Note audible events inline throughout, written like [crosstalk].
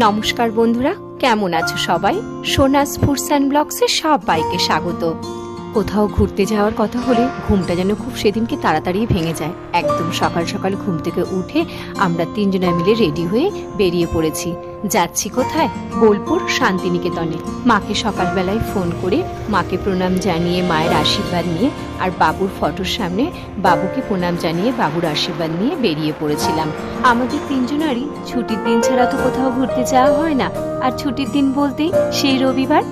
নমস্কার বন্ধুরা, কেমন আছো সবাই? সোনাস ফুডস অ্যান্ড ব্লগসে সবাইকে স্বাগত। কোথাও ঘুরতে যাওয়ার কথা হলে ঘুমটা যেন খুব সেদিনকে তাড়াতাড়ি ভেঙে যায়। একদম সকাল সকাল ঘুম থেকে উঠে আমরা তিনজনে মিলে রেডি হয়ে বেরিয়ে পড়েছি। যাচ্ছি কোথায়? বোলপুর শান্তিনিকেতনে। মাকে সকালবেলায় ফোন করে মাকে প্রণাম জানিয়ে, মায়ের আশীর্বাদ নিয়ে আর বাবুর ফটোর সামনে বাবুকে প্রণাম জানিয়ে, বাবুর আশীর্বাদ নিয়ে বেরিয়ে পড়েছিলাম। আমাদের তিনজনারই ছুটির দিন ছাড়া তো কোথাও ঘুরতে যাওয়া হয় না। আর ছুটির দিন বলতেই সেই রবিবার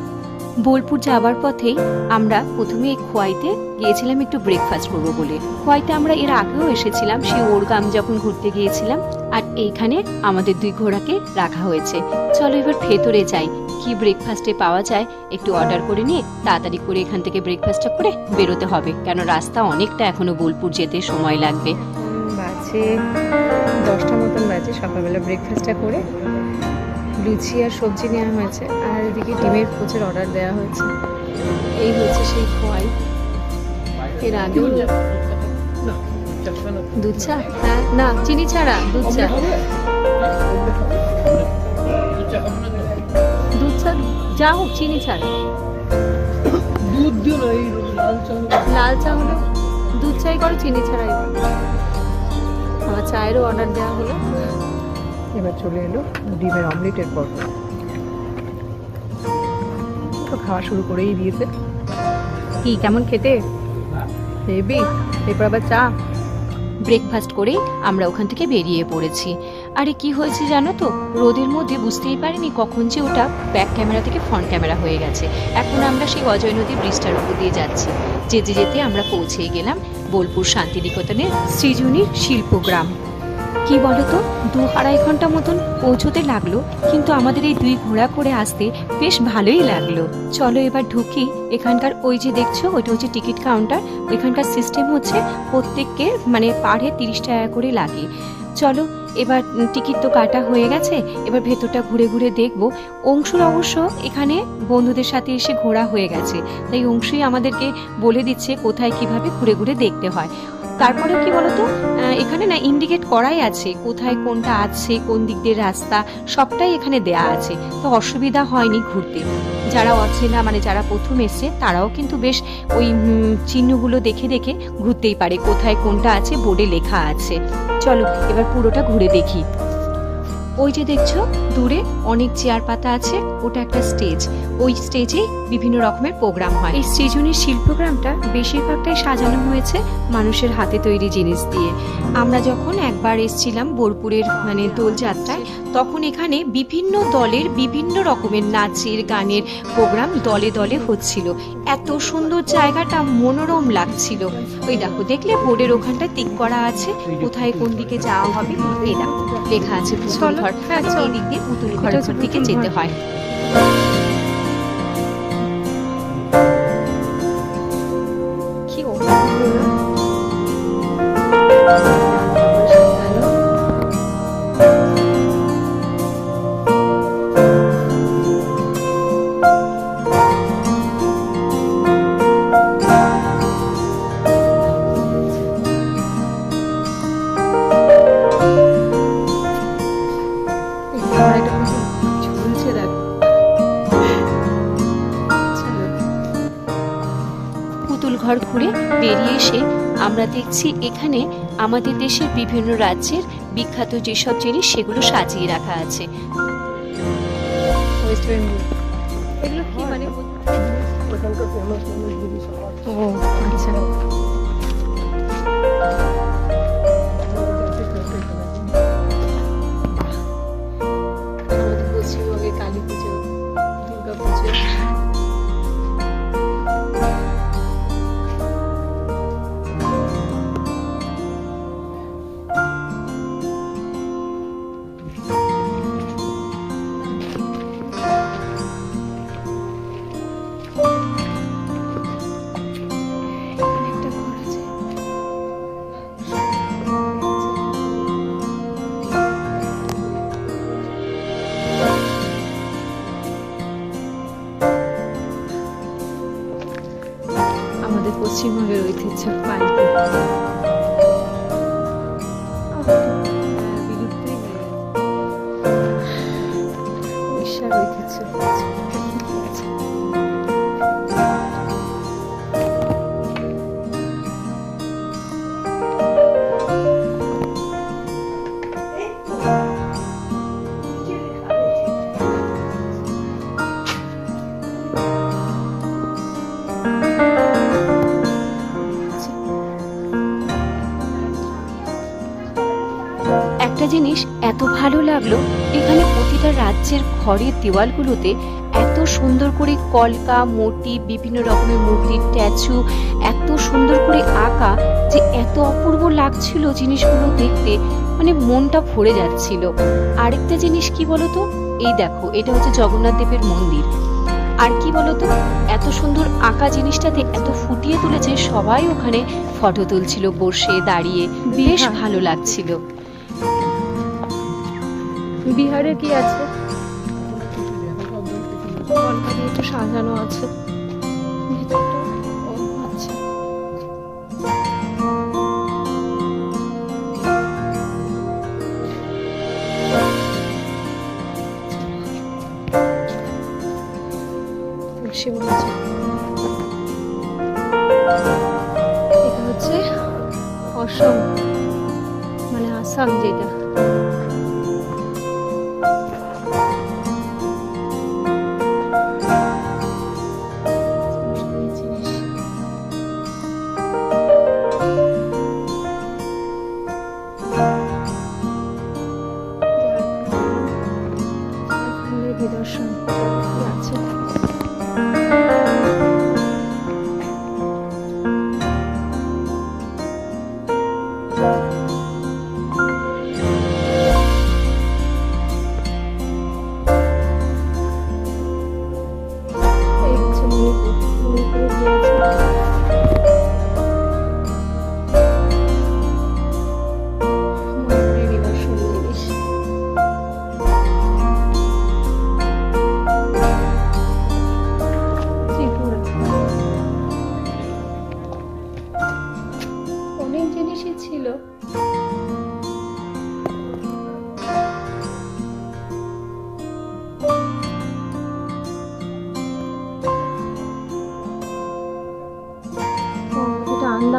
বোলপুর যাওয়ার পথেই আমরা প্রথমে খোয়াইতে গিয়েছিলাম একটু ব্রেকফাস্ট করব বলে। খোয়াইতে আমরা এর আগেও এসেছিলাম, সেই ওরগাম যখন ঘুরতে গিয়েছিলাম, আর এইখানে আমাদের দুই ঘোড়াকে রাখা হয়েছে। চলো এবার ভেতরে যাই, কি ব্রেকফাস্টে পাওয়া যায় একটু অর্ডার করে নিয়ে তাড়াতাড়ি করে এখান থেকে ব্রেকফাস্টটা করে বেরোতে হবে কেন রাস্তা অনেকটা এখনও বোলপুর যেতে সময় লাগবে। বাজে দশটা মতন বাজে, সকালবেলা ব্রেকফাস্টটা করে লুচি আর সবজি নেওয়া হয়েছে আর এদিকে ডিমের পোচের অর্ডার দেওয়া হয়েছে। এই হচ্ছে সেই খোয়াই এর আগেও দুধ চা। হ্যাঁ না চিনি ছাড়া দুধ চা। দুধ চা যা হোক চিনি ছাড়া। দুধ দিও না এই লাল চা হলো। দুধ চাই করো চিনি ছাড়াই। আমার চায়েরও অর্ডার দেওয়া হলো। এবার চলে এলো ডিমের অমলেটের পর্ব তো খাওয়া শুরু করেই দিয়েছে। কি, কেমন খেতে? হেবি এরপর আবার চা। ব্রেকফাস্ট করে আমরা ওখান থেকে বেরিয়ে পড়েছি। আরে, কি হয়েছে জানো তো? রোদের মধ্যে বুঝতেই পারিনি কখন যে ওটা ব্যাক ক্যামেরা থেকে ফ্রন্ট ক্যামেরা হয়ে গেছে। এখন আমরা সেই অজয় নদী ব্রিজটার উপর দিয়ে যাচ্ছি। যেতে যেতে আমরা পৌঁছেই গেলাম বোলপুর শান্তিনিকেতনের সৃজনীর শিল্পগ্রাম। কি বলতো? দু আড়াই ঘণ্টা মতন পৌঁছতে লাগল, কিন্তু আমাদের এই দুই ঘোড়া করে আসতে বেশ ভালোই লাগল। চলো এবার ঢুকি এখানকার ওই যে দেখছ, ওইটা হচ্ছে টিকিট কাউন্টার। ওইখানকার সিস্টেম হচ্ছে প্রত্যেককে মানে পার হেড তিরিশ টাকা করে লাগে। চলো এবার টিকিট তো কাটা হয়ে গেছে, এবার ভেতরটা ঘুরে ঘুরে দেখব। অংশুর অবশ্য এখানে বন্ধুদের সাথে এসে ঘোরা হয়ে গেছে, তাই অংশুই আমাদেরকে বলে দিচ্ছে কোথায় কীভাবে ঘুরে ঘুরে দেখতে হয়। তারপরে কি বলতো? এখানে না ইন্ডিকেট করাই আছে কোথায় কোনটা আছে, কোন দিক দিয়ে রাস্তা, সবটাই এখানে দেয়া আছে। তো অসুবিধা হয়নি ঘুরতে। যারা অচেনা মানে যারা প্রথম এসছে, তারাও কিন্তু বেশ ওই চিহ্নগুলো দেখে দেখে ঘুরতেই পারে কোথায় কোনটা আছে, বোর্ডে লেখা আছে। চলো, এবার পুরোটা ঘুরে দেখি। ওই যে দেখছ, দূরে অনেক চেয়ার পাতা আছে, ওটা একটা স্টেজ ওই স্টেজে বিভিন্ন রকমের প্রোগ্রাম হয়। এই সৃজনীর শিল্পগ্রামটা বেশিরভাগটাই সাজানো হয়েছে মানুষের হাতে তৈরি জিনিস দিয়ে। আমরা যখন একবার এসছিলাম বোলপুরের মানে দোলযাত্রায় তখন এখানে বিভিন্ন দলের বিভিন্ন রকমের নাচের গানের প্রোগ্রাম দলে দলে হচ্ছিল। এত সুন্দর জায়গাটা মনোরম লাগছিল। ওই দেখো দেখলে বোর্ডের ওখানটায় টিক করা আছে কোথায় কোন দিকে যাওয়া হবে এই দেখো লেখা আছে পুতুল ঘর। হ্যাঁ, এই দিক দিয়ে পুতুল ঘরের দিকে যেতে হয়। কি অপূর্ব ঘর ঘুরে বেরিয়ে এসে আমরা দেখছি এখানে আমাদের দেশের বিভিন্ন রাজ্যের বিখ্যাত যেসব জিনিস সেগুলো সাজিয়ে রাখা আছে। এগুলো কি মানে? ও আচ্ছা। really to find. লাগল এখানে প্রতিটা রাজ্যের ঘরের দেওয়ালগুলোতে এত সুন্দর করে কলকা মূর্তি বিভিন্ন রকমের মূর্তির স্ট্যাচু এত সুন্দর করে আঁকা যে এত অপূর্ব লাগছিল জিনিসগুলো দেখতে মানে মনটা ভরে যাচ্ছিল। আরেকটা জিনিস কি বলতো? এই দেখো এটা হচ্ছে জগন্নাথ দেবের মন্দির। আর কি বলতো? এত সুন্দর আঁকা জিনিসটাতে এত ফুটিয়ে তুলেছে সবাই ওখানে ফটো তুলছিল বসে দাঁড়িয়ে। বেশ। ভালো লাগছিল। বিহারে কি আছে? একটু সাজানো আছে। এটা হচ্ছে অসম মানে আসাম যেটা। Passion.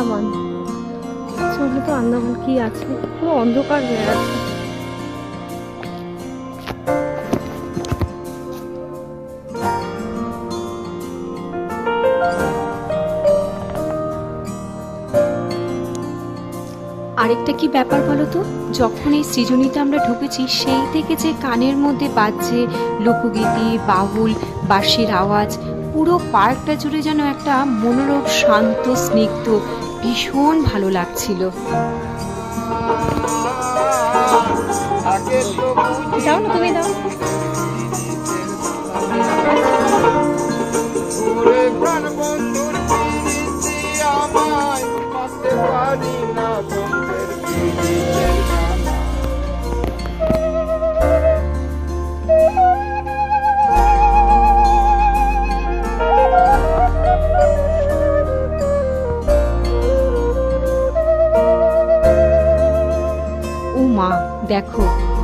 আন্দামান চলে তো আন্দামান কি আছে? পুরো অন্ধকার হয়ে আছে। আরেকটা কি ব্যাপার বলো তো? যখন এই সৃজনীতে আমরা ঢুকেছি, সেই থেকে যে কানের মধ্যে বাজছে লোকগীতি, বাউল, বাঁশির আওয়াজ, পুরো পার্কটা জুড়ে যেন একটা মনোরম, শান্ত, স্নিগ্ধ ভীষণ ভালো লাগছিল। দাও না তুমি দাও। প্রাণ বন্ধুর আমায় মাসতে পারি।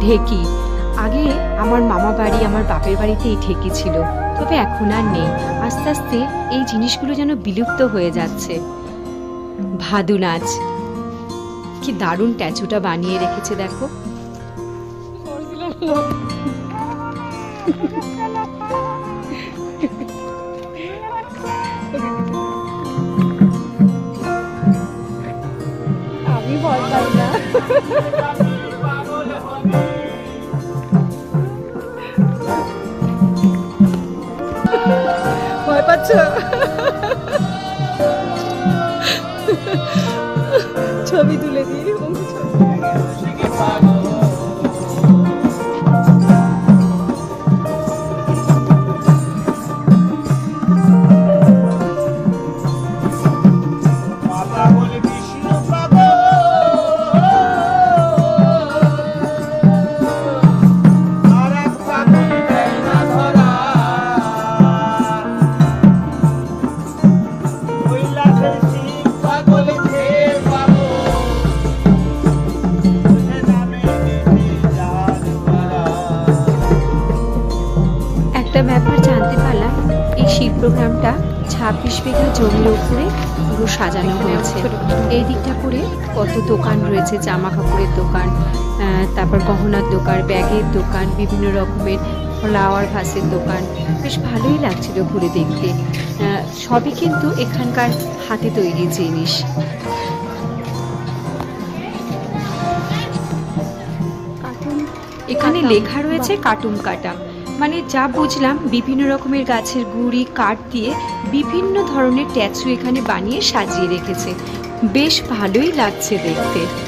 ঢেকি। আগে আমার মামা বাড়ি, আমার বাপের বাড়িতে এই ঢেকি ছিল। তবে এখন আর নেই। আস্তে আস্তে এই জিনিসগুলো যেন বিলুপ্ত হয়ে যাচ্ছে। ভাদু নাচ। কি দারুণ ট্যাচুটা বানিয়ে রেখেছে, দেখো। আমি পাই না। 맞춰. [laughs] ছাব্বিশ বিঘা জমির উপরে পুরো সাজানো হয়েছে। এই দিকটা করে কত দোকান রয়েছে জামা কাপড়ের দোকান তারপর গহনার দোকান ব্যাগের দোকান বিভিন্ন রকমের ফ্লাওয়ার ভাসের দোকান। বেশ ভালোই লাগছিল ঘুরে দেখতে। আহ, সবই কিন্তু এখানকার হাতে তৈরি জিনিস। এখানে লেখা রয়েছে কাটুম কাটা। মানে যা বুঝলাম, বিভিন্ন রকমের গাছের গুড়ি, কাঠ দিয়ে বিভিন্ন ধরনের ট্যাচু এখানে বানিয়ে সাজিয়ে রেখেছে। বেশ ভালোই লাগছে দেখতে।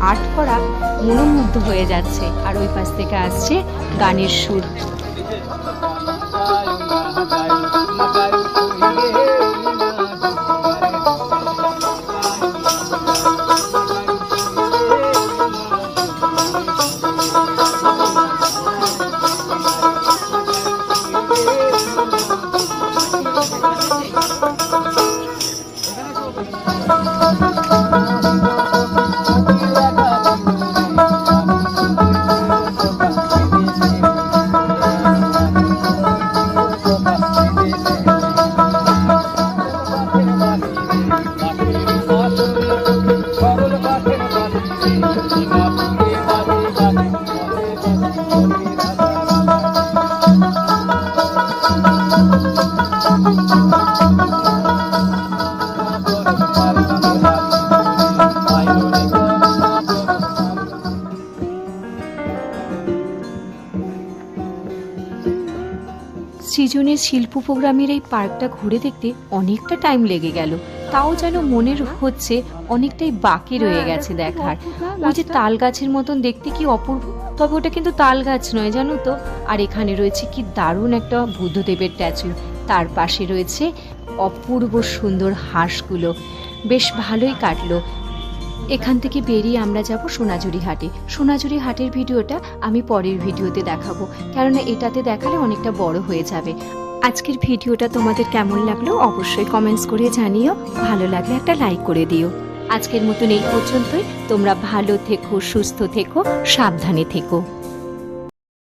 আর্ট করা মনোমুগ্ধ হয়ে যাচ্ছে। আর ওই পাশ থেকে আসছে গানের সুর। সৃজনের শিল্প প্রোগ্রামের এই পার্কটা ঘুরে দেখতে অনেকটা টাইম লেগে গেল। তাও যেন মনের হচ্ছে অনেকটাই বাকি রয়ে গেছে দেখার। ওই যে তাল গাছের মতন দেখতে কি অপূর্ব। তবে ওটা কিন্তু তাল গাছ নয় জানো তো? আর এখানে রয়েছে কি দারুণ একটা বুদ্ধদেবের স্ট্যাচু তার পাশে রয়েছে অপূর্ব সুন্দর হাঁসগুলো। বেশ ভালোই কাটলো। এখান থেকে বেরিয়ে আমরা যাব সোনাঝুরি হাটে। সোনাঝুরি হাটের ভিডিওটা আমি পরের ভিডিওতে দেখাবো, কেননা এটাতে দেখালে অনেকটা বড় হয়ে যাবে। আজকের ভিডিওটা তোমাদের কেমন লাগল অবশ্যই কমেন্টস করে জানিও, ভালো লাগলে একটা লাইক করে দিও। আজকের মতন এই পর্যন্তই, তোমরা ভালো থেকো, সুস্থ থেকো, সাবধানে থেকো।